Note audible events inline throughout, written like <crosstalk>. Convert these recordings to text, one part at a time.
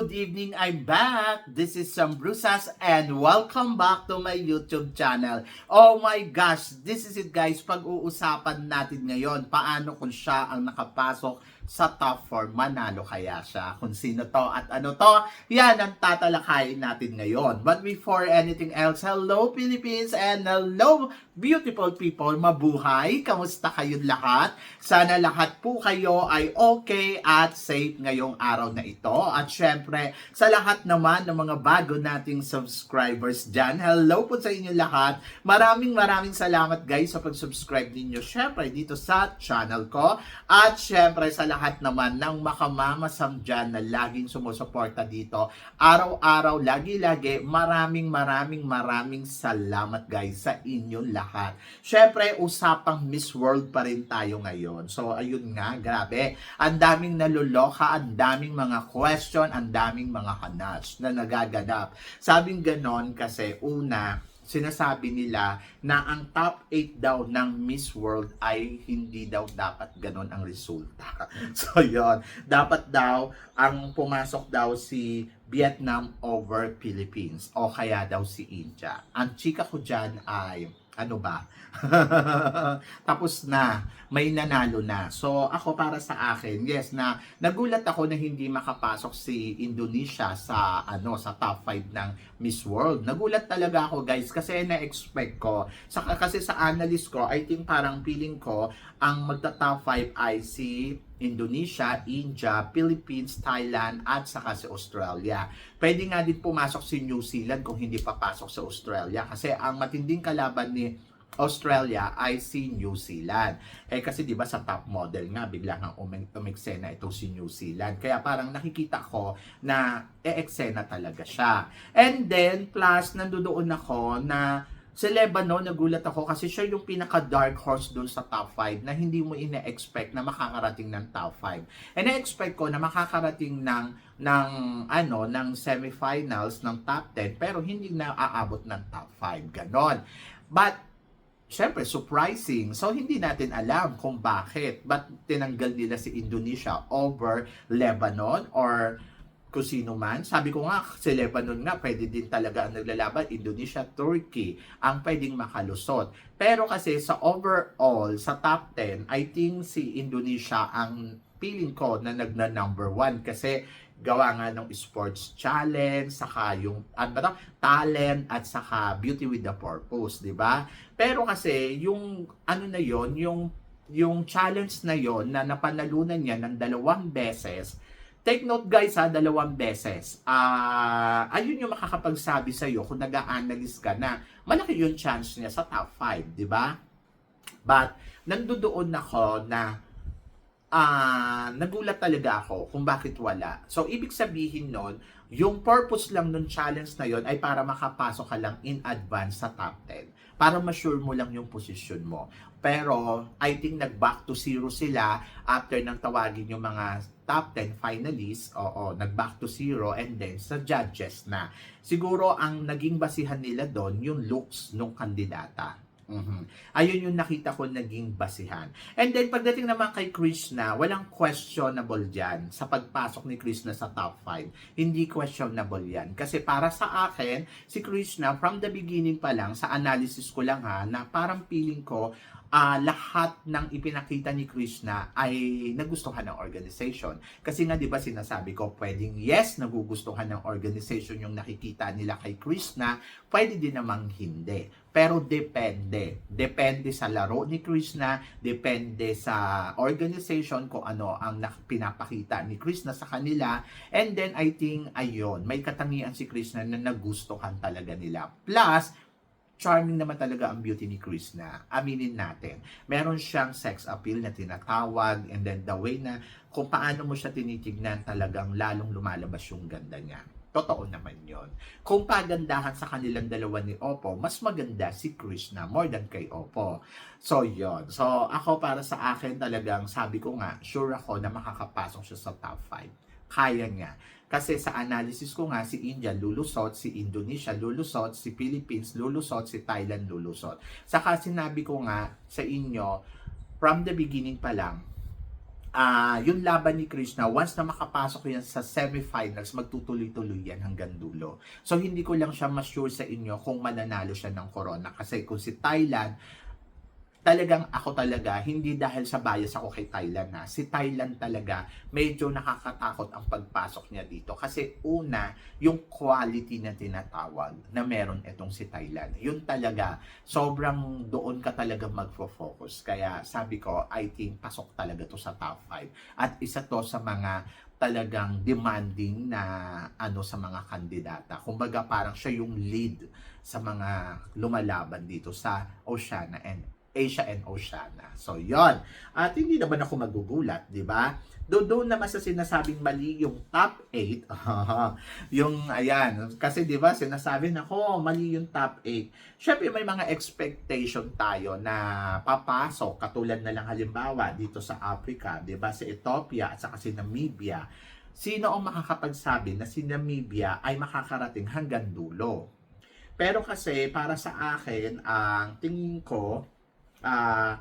Good evening! I'm back! This is Sam Brusas and welcome back to my YouTube channel. Oh my gosh! This is it guys. Pag-uusapan natin ngayon paano kung siya ang nakapasok sa top 4, manalo kaya siya? Kung sino to at ano to? Yan ang tatalakayin natin ngayon. But before anything else, hello Philippines and hello beautiful people! Mabuhay! Kamusta kayong lahat? Sana lahat po kayo ay okay at safe ngayong araw na ito. At syempre, sa lahat naman ng mga bago nating subscribers dyan, hello po sa inyo lahat. Maraming maraming salamat guys sa pag-subscribe ninyo syempre dito sa channel ko. At syempre sa lahat naman ng makamamasam dyan na laging sumusuporta dito. Araw-araw, lagi-lagi, maraming maraming maraming salamat guys sa inyong lahat. Syempre, usapang Miss World pa rin tayo ngayon. So, ayun nga, grabe. Ang daming naluloka, ang daming mga question, ang daming mga hanas na nagaganap. Sabing ganon kasi, una, sinasabi nila na ang top 8 daw ng Miss World ay hindi daw dapat ganon ang resulta. <laughs> so, yon Dapat daw, ang pumasok daw si Vietnam over Philippines o kaya daw si India. Ang chika ko dyan ay, ano ba? <laughs> Tapos na, may nanalo na. So ako para sa akin, yes na nagulat ako na hindi makapasok si Indonesia sa ano sa top 5 ng Miss World. Nagulat talaga ako guys kasi na-expect ko. Sa, kasi sa analyst ko, I think parang feeling ko ang magta-top 5 ay si Indonesia, India, Philippines, Thailand, at saka si Australia. Pwede nga din pumasok si New Zealand kung hindi papasok sa Australia kasi ang matinding kalaban ni Australia ay si New Zealand. Eh kasi 'di ba sa top model nga bigla uming- umeksena itong si New Zealand. Kaya parang nakikita ko na e-eksena talaga siya. And then plus nandoon ako na sa Lebanon, nagulat ako kasi siya yung pinaka-dark horse dun sa top 5 na hindi mo ine-expect na makakarating ng top 5. And na-expect ko na makakarating ng ng ano ng semifinals ng top 10 pero hindi na aabot ng top 5 ganon. But Siyempre, surprising. So, hindi natin alam kung bakit. Ba't tinanggal nila si Indonesia over Lebanon or kung sino man. Sabi ko nga, si Lebanon nga, pwede din talaga ang naglalaban. Indonesia, Turkey, ang pwedeng makalusot. Pero kasi sa overall, sa top 10, I think si Indonesia ang feeling ko na nagna number one kasi gawa nga ng sports challenge, saka yung ano ba talent at saka beauty with the purpose, 'di ba? Pero kasi yung ano na yon, yung yung challenge na yon na napanalunan niya ng dalawang beses, Take note guys ha, dalawang beses. Ah, ayun yung makakapagsabi sa iyo kung nag-analyst ka na malaki yung chance niya sa top 5, 'di ba? But nandoon ako na ah nagulat talaga ako kung bakit wala. So, ibig sabihin nun, yung purpose lang ng challenge na yon ay para makapasok ka lang in advance sa top 10. Para ma-sure mo lang yung position mo. Pero, I think nag-back to zero sila after nang tawagin yung mga top 10 finalists. Oo, nag-back to zero and then sa judges na. Siguro, ang naging basihan nila doon, yung looks ng kandidata. Mhm. Ayun yung nakita ko naging basihan. And then pagdating naman kay Krishna, walang questionable dyan sa pagpasok ni Krishna sa top 5. Hindi questionable yan. Kasi para sa akin, si Krishna from the beginning pa lang, sa analysis ko lang ha, na parang feeling ko, ah, lahat ng ipinakita ni Krishna ay nagustuhan ng organization. Kasi nga 'di ba sinasabi ko, pwedeng yes, nagugustuhan ng organization yung nakikita nila kay Krishna, pwede din namang hindi. Pero depende. Depende sa laro ni Krishna, depende sa organization kung ano ang pinapakita ni Krishna sa kanila. And then I think ayun, may katangian si Krishna na nagustuhan talaga nila. Plus, charming naman talaga ang beauty ni Krishna. Aminin natin. Meron siyang sex appeal na tinatawag and then the way na kung paano mo siya tinitignan talagang lalong lumalabas yung ganda niya. Totoo naman yon. Kung pagandahan sa kanilang dalawa ni Oppo, mas maganda si Krishna more than kay Oppo. So, yon. So, ako para sa akin talagang sabi ko nga, sure ako na makakapasok siya sa top 5. Kaya niya. Kasi sa analysis ko nga, si India lulusot, si Indonesia lulusot, si Philippines lulusot, si Thailand lulusot. Saka sinabi ko nga sa inyo, from the beginning pa lang, ah yung laban ni Krishna, once na makapasok yan sa semifinals, magtutuloy-tuloy yan hanggang dulo. So, hindi ko lang siya ma-sure sa inyo kung mananalo siya ng corona. Kasi kung si Thailand, talagang ako talaga, hindi dahil sa bias ako kay Thailand na, si Thailand talaga, medyo nakakatakot ang pagpasok niya dito. Kasi una, yung quality na tinatawag na meron itong si Thailand. Yun talaga, sobrang doon ka talaga magfo-focus. Kaya sabi ko, I think pasok talaga to sa top 5. At isa to sa mga talagang demanding na ano sa mga kandidata. Kumbaga parang siya yung lead sa mga lumalaban dito sa Oceania and Asia and Oceania. So, yon. At hindi naman ako magugulat, di ba? Do doon naman sa sinasabing mali yung top 8. <laughs> yung, ayan. Kasi, di ba, sinasabi na ko, mali yung top 8. Siyempre, may mga expectation tayo na papasok. Katulad na lang halimbawa dito sa Africa, di ba, sa Ethiopia at saka si Namibia. Sino ang makakapagsabi na si Namibia ay makakarating hanggang dulo? Pero kasi, para sa akin, ang tingin ko, ah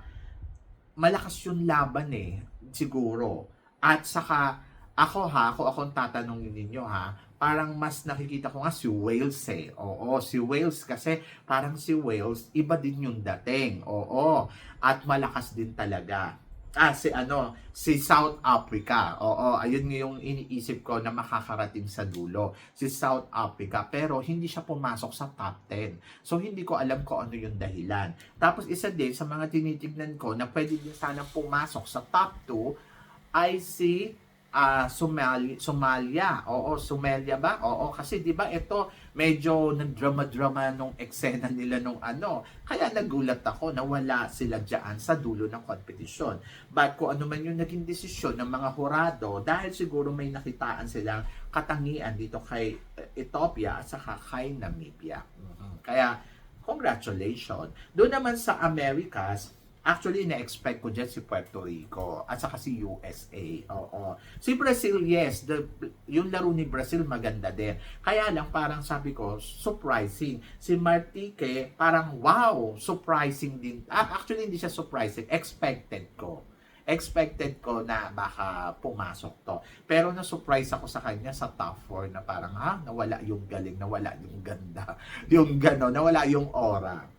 malakas yung laban eh, siguro. At saka, ako ha, ako akong tatanungin ninyo ha, parang mas nakikita ko nga si Wales eh. Oo, si Wales kasi parang si Wales, iba din yung dating. Oo, at malakas din talaga. Ah, si ano, si South Africa. Oo, ayun yung iniisip ko na makakarating sa dulo. Si South Africa, pero hindi siya pumasok sa top 10. So, hindi ko alam kung ano yung dahilan. Tapos, isa din sa mga tinitignan ko na pwede din sana pumasok sa top 2 ay si ah Somali, Somalia. Oo, Somalia ba? Oo, kasi 'di ba ito medyo nagdrama-drama nung eksena nila nung ano. Kaya nagulat ako na wala sila diyan sa dulo ng kompetisyon. But kung ano man yung naging desisyon ng mga hurado dahil siguro may nakitaan silang katangian dito kay Ethiopia at saka kay Namibia. Mhm. Kaya congratulations. Doon naman sa Americas, Actually, na-expect ko dyan si Puerto Rico at saka si USA. Oo. Si Brazil, yes. The, yung laro ni Brazil maganda din. Kaya lang parang sabi ko, surprising. Si Martique, parang wow, surprising din. Ah, actually, hindi siya surprising. Expected ko expected ko na baka pumasok to. Pero na-surprise ako sa kanya sa top 4 na parang ha, nawala yung galing, nawala yung ganda, <laughs> yung gano, nawala yung aura.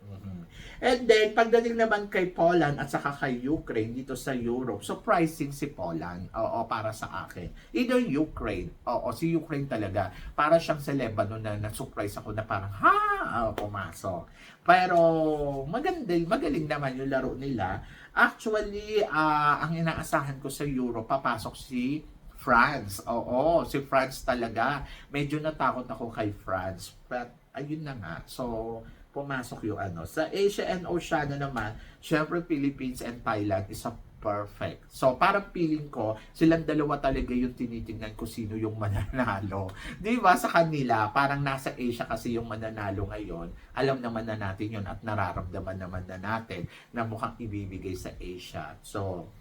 And then, pagdating naman kay Poland at saka kay Ukraine dito sa Europe, surprising si Poland. Oo, para sa akin. Either Ukraine, oo, si Ukraine talaga. Para siyang sa Lebanon na na-surprise ako na parang, ha, oh, pumasok. Pero, maganda, magaling naman yung laro nila. Actually, ah, ang inaasahan ko sa Euro, papasok si France. Oo, si France talaga. Medyo natakot ako kay France. But, ayun na nga. So, pumasok yung ano. Sa Asia and Oceania naman, syempre Philippines and Thailand is a perfect. So, parang feeling ko, silang dalawa talaga yung tinitingnan ko sino yung <laughs> mananalo. Di ba? Sa kanila, parang nasa Asia kasi yung mananalo ngayon. Alam naman na natin yun at nararamdaman naman na natin na mukhang ibibigay sa Asia. So,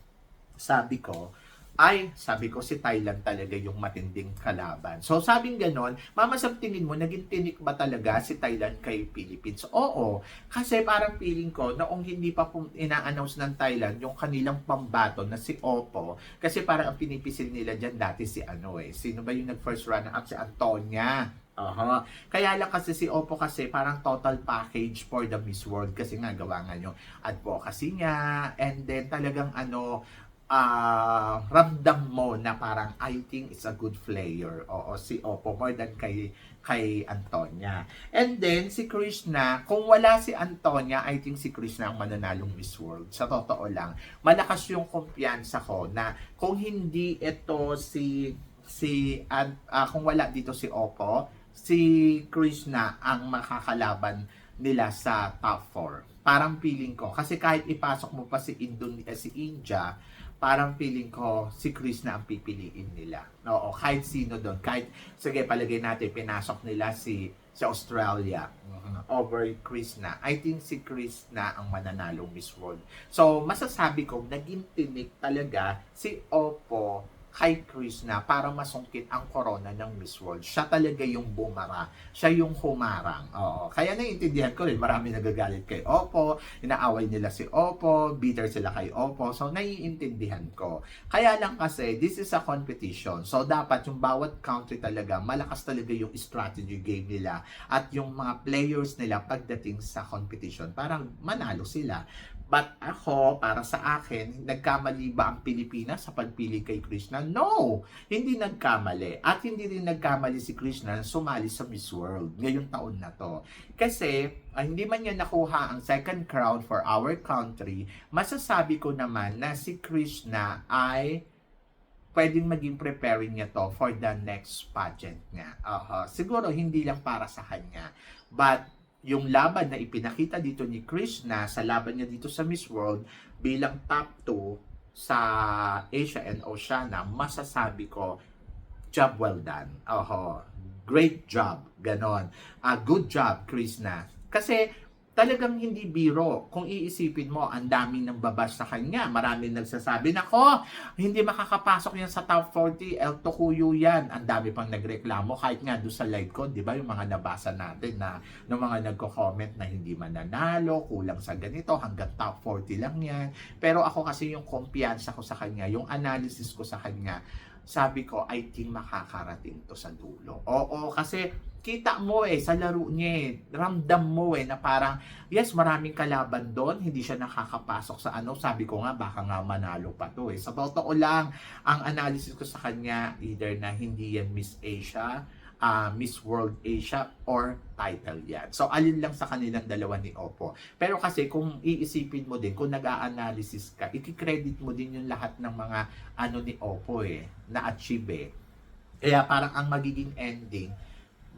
sabi ko, ay, sabi ko, si Thailand talaga yung matinding kalaban. So, sabing ganon, mama, sa tingin mo, naging tinik ba talaga si Thailand kay Philippines? Oo, kasi parang feeling ko, noong hindi pa pum- ina-announce ng Thailand yung kanilang pambato na si Oppo, kasi parang ang pinipisil nila dyan dati si ano eh, sino ba yung nag-first runner-up? Si Antonia. Aha. Kaya lang kasi si Oppo kasi parang total package for the Miss World kasi nga gawa nga yung advocacy niya and then talagang ano ah ramdam mo na parang I think it's a good player. Oo, si Oppo more than kay kay Antonia. And then si Krishna, kung wala si Antonia, I think si Krishna ang mananalong Miss World. Sa totoo lang, malakas yung kumpiyansa ko na kung hindi ito si si ah, ah, kung wala dito si Oppo, si Krishna ang makakalaban nila sa top 4. Parang feeling ko kasi kahit ipasok mo pa si Indonesia, si India, parang feeling ko si Chris na ang pipiliin nila. Oo, kahit sino doon. Kahit, sige, palagay natin, pinasok nila si si Australia mhm, over Chris na. I think si Chris na ang mananalong Miss World. So, masasabi ko, naging tinik talaga si Oppo kay Krishna para masungkit ang corona ng Miss World. Siya talaga yung bumara. Siya yung humarang. Oo. Kaya naiintindihan ko rin, marami nagagalit kay Oppo, inaaway nila si Oppo, bitter sila kay Oppo. So, naiintindihan ko. Kaya lang kasi, this is a competition. So, dapat yung bawat country talaga, malakas talaga yung strategy game nila at yung mga players nila pagdating sa competition. Parang manalo sila. But ako, para sa akin, nagkamali ba ang Pilipinas sa pagpili kay Krishna? No! Hindi nagkamali. At hindi rin nagkamali si Krishna na sumali sa Miss World ngayong taon na to. Kasi, ah, hindi man niya nakuha ang second crown for our country, masasabi ko naman na si Krishna ay pwedeng maging preparing niya to for the next pageant niya. Aha. Siguro hindi lang para sa kanya. But yung laban na ipinakita dito ni Krishna sa laban niya dito sa Miss World bilang top 2 sa Asia and Oceania, masasabi ko, job well done. Oho, great job. Ganon. Ah, good job, Krishna. Kasi talagang hindi biro. Kung iisipin mo, ang daming nang babas sa kanya. Maraming nagsasabi, nako, hindi makakapasok yan sa top 40, El Tokuyo yan. Ang dami pang nagreklamo, kahit nga doon sa live ko, di ba, yung mga nabasa natin na, ng mga nagko-comment na hindi mananalo, kulang sa ganito, hanggang top 40 lang yan. Pero ako kasi yung kumpiyansa ko sa kanya, yung analysis ko sa kanya, sabi ko, I think makakarating to sa dulo. Oo, kasi kita mo eh, sa laro niya eh, ramdam mo eh, na parang, yes, maraming kalaban doon, hindi siya nakakapasok sa ano, sabi ko nga, baka nga manalo pa to eh. Sa totoo lang, ang analysis ko sa kanya, either na hindi yan Miss Asia, ah, Miss World Asia, or title yan. So, alin lang sa kanilang dalawa ni Oppo. Pero kasi, kung iisipin mo din, kung nag-a-analysis ka, ikikredit mo din yung lahat ng mga ano ni Oppo eh, na-achieve eh. Kaya parang ang magiging ending,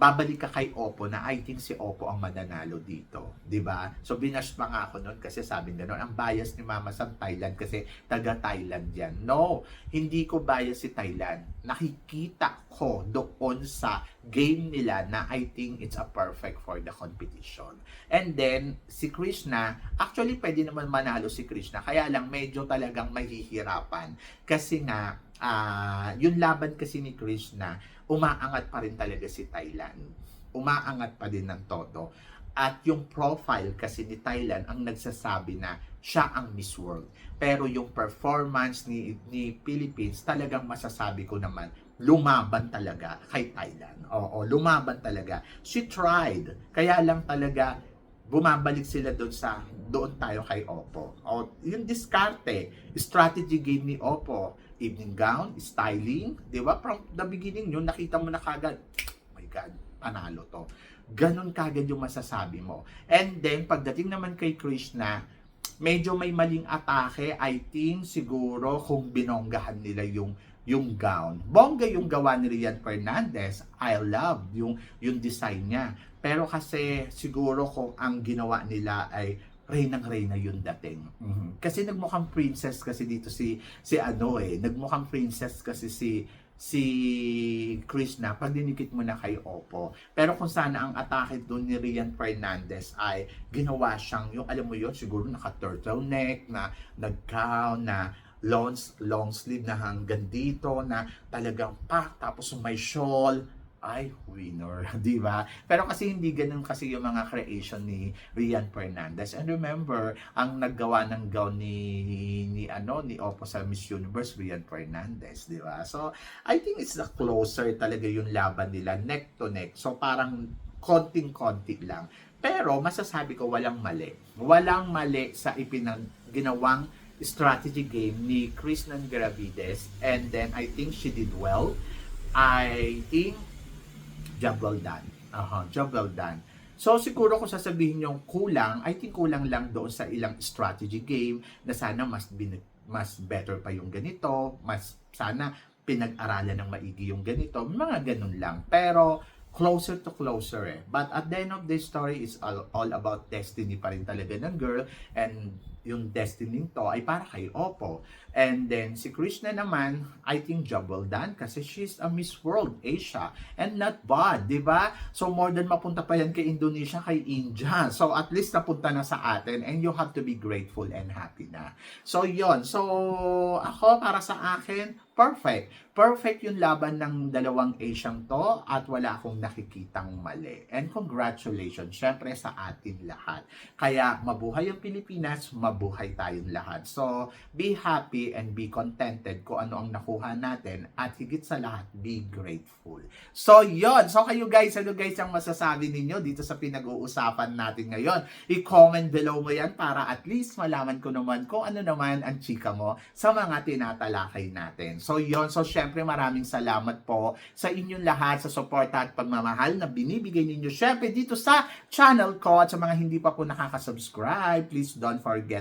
babalik ka kay Oppo na I think si Oppo ang mananalo dito, 'di ba? So binash pa nga ako noon kasi sabi nila ang bias ni Mama sa Thailand kasi taga Thailand 'yan. No, hindi ko bias si Thailand. Nakikita ko doon sa game nila na I think it's a perfect for the competition. And then si Krishna, actually pwede naman manalo si Krishna, kaya lang medyo talagang mahihirapan kasi nga ah yung laban kasi ni Krishna, umaangat pa rin talaga si Thailand. Umaangat pa din ng todo. At yung profile kasi ni Thailand ang nagsasabi na siya ang Miss World. Pero yung performance ni, ni Philippines, talagang masasabi ko naman, lumaban talaga kay Thailand. Oo, lumaban talaga. She tried. Kaya lang talaga, bumabalik sila doon sa doon tayo kay Oppo. O, yung diskarte, strategy game ni Oppo, evening gown, styling, di ba? From the beginning yun, nakita mo na kagad, oh my God, panalo to. Ganon kagad yung masasabi mo. And then, pagdating naman kay Krishna, medyo may maling atake, I think siguro kung binonggahan nila yung yung gown. Bongga yung gawa ni Rian Fernandez. I love yung yung design niya. Pero kasi siguro kung ang ginawa nila ay reynang reyna yung dating. Mhm. Kasi nagmukhang princess kasi dito si si ano eh, nagmukhang princess kasi si si Krishna pag dinikit mo na kay Oppo. Pero kung sana ang atake doon ni Rian Fernandez ay ginawa siyang yung alam mo yun siguro naka turtleneck na nag-gown na long, long sleeve na hanggang dito na talagang pa tapos may shawl ay, winner, <laughs> di ba? Pero kasi hindi ganun kasi yung mga creation ni Rian Fernandez. And remember, ang naggawa ng gown ni, ni ano ni Oppo sa Miss Universe, Rian Fernandez, di ba? So, I think it's the closer talaga yung laban nila, neck to neck. So, parang konting-konti lang. Pero, masasabi ko, walang mali. Walang mali sa ipinag ginawang strategy game ni Krishnan Garavides. And then, I think she did well. I think job well done. Aha, job well done. So siguro kung sasabihin yung kulang, I think kulang lang doon sa ilang strategy game na sana mas bin, mas better pa yung ganito, mas sana pinag-aralan ng maigi yung ganito, mga ganun lang. Pero closer to closer eh. But at the end of the story is all, all about destiny pa rin talaga ng girl and yung destiny to ay para kay Oppo. And then si Krishna naman, I think job well done kasi she's a Miss World Asia and not bad, di ba? So more than mapunta pa yan kay Indonesia, kay India. So at least napunta na sa atin and you have to be grateful and happy na. So yon So ako para sa akin, perfect. Perfect yung laban ng dalawang Asiang to at wala akong nakikitang mali. And congratulations, syempre sa atin lahat. Kaya mabuhay ang Pilipinas, mabuhay tayong lahat. So be happy and be contented kung ano ang nakuha natin at higit sa lahat, be grateful. So yon So kayo guys, ano guys ang masasabi ninyo dito sa pinag-uusapan natin ngayon? I-comment below mo yan para at least malaman ko naman kung ano naman ang chika mo sa mga tinatalakay natin. So yon So syempre maraming salamat po sa inyong lahat sa suporta at pagmamahal na binibigay ninyo syempre dito sa channel ko at sa mga hindi pa po nakaka-subscribe, please don't forget